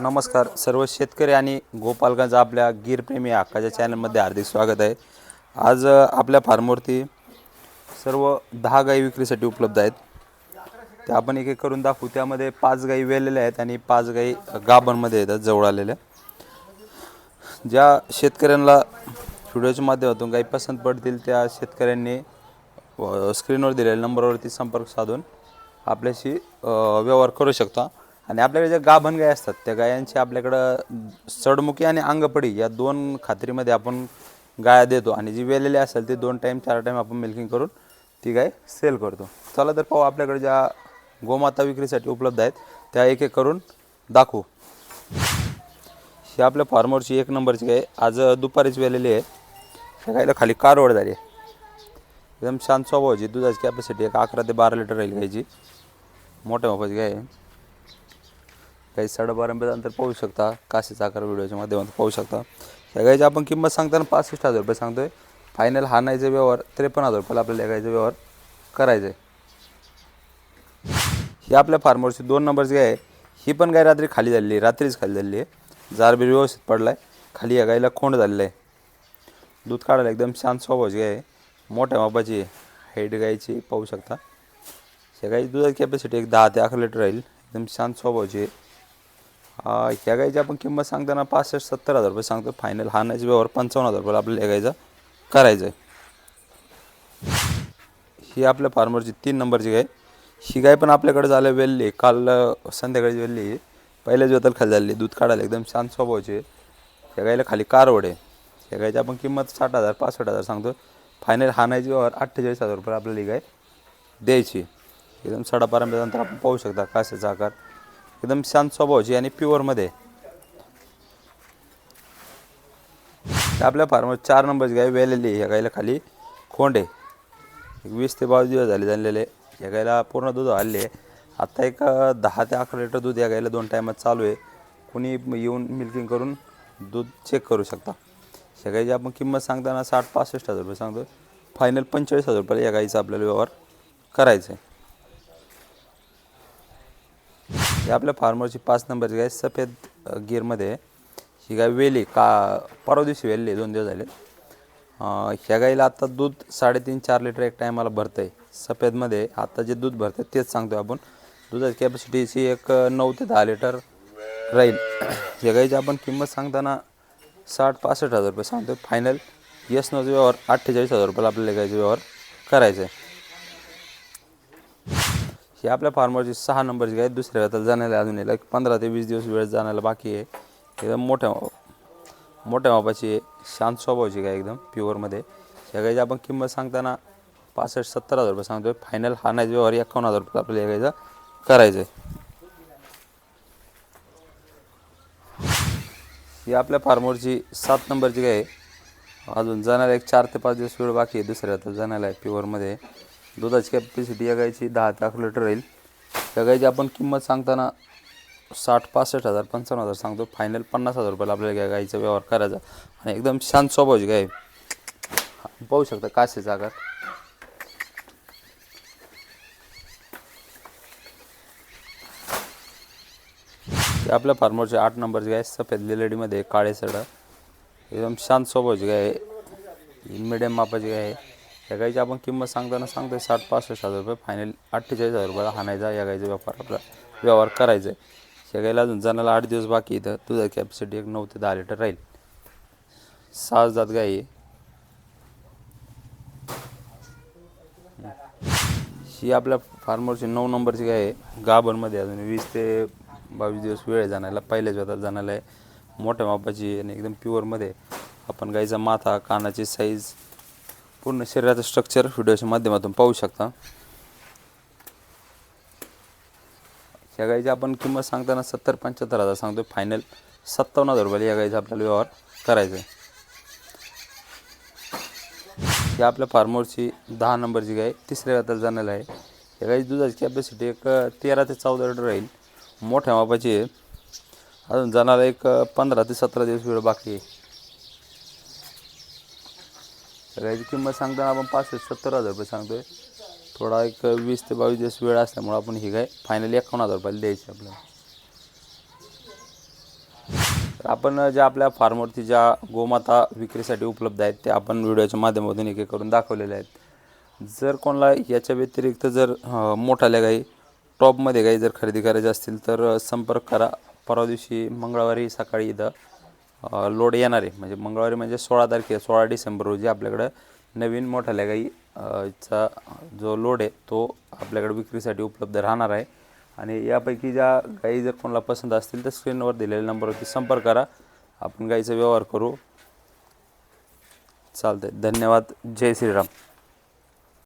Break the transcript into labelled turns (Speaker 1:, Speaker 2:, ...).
Speaker 1: नमस्कार. सर्व शेतकरी आणि गोपालगंज आपल्या गीरप्रेमी हक्काच्या चॅनलमध्ये हार्दिक स्वागत आहे. आज आपल्या फार्मवरती सर्व दहा गाई विक्रीसाठी उपलब्ध आहेत. त्या आपण एक एक करून दाखवू. त्यामध्ये पाच गाई वेलेल्या आहेत आणि पाच गाई गाभणमध्ये येतात जवळ आलेल्या. ज्या शेतकऱ्यांना व्हिडिओच्या माध्यमातून काही पसंत पडतील त्या शेतकऱ्यांनी स्क्रीनवर दिलेल्या नंबरवरती संपर्क साधून आपल्याशी व्यवहार करू शकता. आणि आपल्याकडे ज्या गाभण गाय असतात त्या गायांची आपल्याकडं सडमुखी आणि अंगपडी या दोन खात्रीमध्ये आपण गाया देतो आणि जी वेलेली असेल ती दोन टाईम चार टाईम आपण मिल्किंग करून ती गाय सेल करतो. चला तर पाहू आपल्याकडे ज्या गोमाता विक्रीसाठी उपलब्ध आहेत त्या एक एक करून दाखवू. ही आपल्या फार्मरची एक नंबरची गाय आज दुपारीच वेलेली आहे. त्या गायला खाली कारवड झाली आहे. एकदम शांत स्वभावाची दुधाची कॅपॅसिटी एक अकरा ते बारा लिटर राहील गायची. मोठ्या मापाची गाय आहे. काही साडेबारापर्यंत पाहू शकता. काशीचा आकार व्हिडिओच्या माध्यमातून पाहू शकता. ह्या गायची आपण किंमत सांगताना पासष्ट हजार रुपये सांगतोय. फायनल हा नाही जे व्यवहार त्रेपन्न हजार रुपयाला आपल्याला या गायचा व्यवहार करायचा आहे ही आपल्या फार्मरची दोन नंबरची गाय आहे. ही पण गाय रात्री खाली झालेली आहे रात्रीच खाली झालेली आहे. जारबीर व्यवस्थित पडला आहे खाली या गायला खोंड झालेलं आहे. दूध काढायला एकदम शांत स्वभावाची गाय आहे. मोठ्या मापाची आहे हाईट गायची पाहू शकता. ह्या गायची दुधाची कॅपॅसिटी एक दहा ते अकरा लिटर राहील. एकदम शांत स्वभावाची आहे. ह्या गायची आपण किंमत सांगताना पासष्ट सत्तर हजार रुपये सांगतो फायनल हाणायचा व्यवहार पंचावन्न हजार रुपये आपल्याला ह्या गायचा करायचं आहे ही आपल्या फार्मरची तीन नंबरची गाय. ही गाय पण आपल्याकडे झालं वेल्ली. काल अ, संध्याकाळी वेल्ली. पहिल्याच वेतल खाली झालेली. दूध काढायला एकदम शांत स्वभावाची आहे. ह्या गायला खाली कारवड आहे. ह्या गायची आपण किंमत साठ हजार पासष्ट हजार सांगतो फायनल हाणायची व्यवहार अठ्ठेचाळीस हजार रुपये आपल्याला ही गाय द्यायची. एकदम सडापारापर्यंत आपण पाहू शकता कासेचा आकार. एकदम शांत स्वभावाची आणि प्युअरमध्ये आपल्या फार्मर चार नंबरची गाय वेलेली ह्या गायला खाली खोंडे. आहे एक वीस ते बावीस दिवस झाले झालेले या गायला पूर्ण दूध आले आहे आत्ता एक दहा ते अकरा लिटर दूध या गायला दोन टायमात चालू आहे. कुणी येऊन मिल्किंग करून दूध चेक करू शकता. या गायची आपण किंमत सांगताना साठ पासष्ट हजार रुपये सांगतो फायनल पंचेचाळीस हजार रुपयाला या गायीचा आपल्याला व्यवहार करायचा आहे. ही आपल्या फार्मरची पाच नंबरची गाय सफेद गिरमध्ये ही गाय वेली का परवा दिवशी वेलली दोन दिवस झाले. ह्या गाईला आता दूध साडेतीन चार लिटर एक टायमाला भरतं आहे सफेदमध्ये आता जे दूध भरतं तेच सांगतो आपण. दुधाची कॅपॅसिटीची एक नऊ ते दहा लिटर राहील. ह्या गाईची आपण किंमत सांगताना साठ पासष्ट हजार रुपये सांगतो फायनल यस नोचा व्यवहार अठ्ठेचाळीस हजार रुपयाला आपल्याला गायचा व्यवहार करायचा आहे. ही आपल्या फार्मरची सहा नंबरची गाय दुसऱ्या वेळात जाण्याला अजून येईल एक पंधरा ते वीस दिवस वेळ जाण्याला बाकी आहे. एकदम मोठ्या मोठ्या मापाची आहे शांत स्वभावाची गाय एकदम प्युअरमध्ये या गायची आपण किंमत सांगताना पासष्ट सत्तर हजार रुपये सांगतोय. फायनल हा नाही व्यवहार एकावन्न हजार रुपये आपल्याला या गायचा करायचं आहे ही आपल्या फार्मरची सात नंबरची गाय आहे अजून जाण्याला एक चार ते पाच दिवस वेळ बाकी आहे. दुसऱ्या आता जाण्याला आहे प्युअरमध्ये दुधाची कॅपॅसिटी या गायची दहा ते अकरा लिटर राहील. त्या गायची आपण किंमत सांगताना साठ पासष्ट हजार पंचावन्न हजार सांगतो. फायनल पन्नास हजार रुपयाला आपल्याला या गाईचा व्यवहार करायचा. आणि एकदम शांत स्वभावची गाय. आहे. पाहू शकता कासेचा आकार आपल्या फार्मरची आठ नंबरची गाय सफेद लेडीमध्ये काळे सड. एकदम शांत स्वभावची गाय आहे. मिडियम मापाची गाय आहे. या गायची आपण किंमत सांगताना सांगतोय साठ पासष्ट हजार रुपये. फायनल अठ्ठेचाळीस हजार रुपयाला हाणायचा या गायचा व्यापार आपला व्यवहार करायचा आहे या गायला अजून जणाला आठ दिवस बाकी इथं तुझा कॅपॅसिटी एक नऊ ते दहा लिटर राहील. सहा जात गाय आहे. ही आपल्या फार्मरची नऊ नंबरची गाय आहे. गाभणमध्ये अजून वीस ते बावीस दिवस वेळ आहे जाणायला पहिल्याच वेळात जाणायला आहे. मोठ्या मापाची आणि एकदम प्युअरमध्ये आपण गाईचा माथा कानाची साईज पूर्ण शरीराचं स्ट्रक्चर व्हिडिओच्या माध्यमातून पाहू शकता. या गाईची आपण किंमत सांगताना सत्तर पंच्याहत्तर हजार सांगतो फायनल सत्तावन्न हजार रुपयाला या गाईचा आपल्याला व्यवहार करायचा आहे ही आपल्या फार्मरची दहा नंबरची गाय तिसऱ्या वेळात जाणार आहे. या गायची दुधाची कॅपॅसिटी एक तेरा ते चौदा लिटर राहील. मोठ्या मापाची आहे. अजून जाणारा एक पंधरा ते सतरा दिवस वेळ बाकी आहे. तर याची किंमत सांगताना आपण पासष्ट सत्तर हजार रुपये सांगतोय. थोडा एक वीस ते बावीस दिवस वेळ असल्यामुळे आपण ही काय फायनली एकावन्न हजार रुपयाला द्यायची आपल्याला. तर आपण ज्या आपल्या फार्मवरती ज्या गोमाता विक्रीसाठी उपलब्ध आहेत त्या आपण व्हिडिओच्या माध्यमातून एक एक करून दाखवलेल्या आहेत. जर कोणाला याच्या व्यतिरिक्त जर मोठाल्या गाई टॉपमध्ये गाई जर खरेदी करायची असतील तर संपर्क करा. परवा दिवशी मंगळवारी सकाळी इथं लोड येणार आहे. म्हणजे मंगळवारी म्हणजे सोळा तारखे सोळा डिसेंबर रोजी आपल्याकडं नवीन मोठ्या गाई चा जो लोड आहे तो आपल्याकडे विक्रीसाठी उपलब्ध राहणार आहे. आणि यापैकी ज्या गाई जर कोणाला पसंत असतील तर स्क्रीनवर दिलेल्या नंबरवरती संपर्क करा. आपण गाईचा व्यवहार करू. चालतंय. धन्यवाद. जय श्रीराम.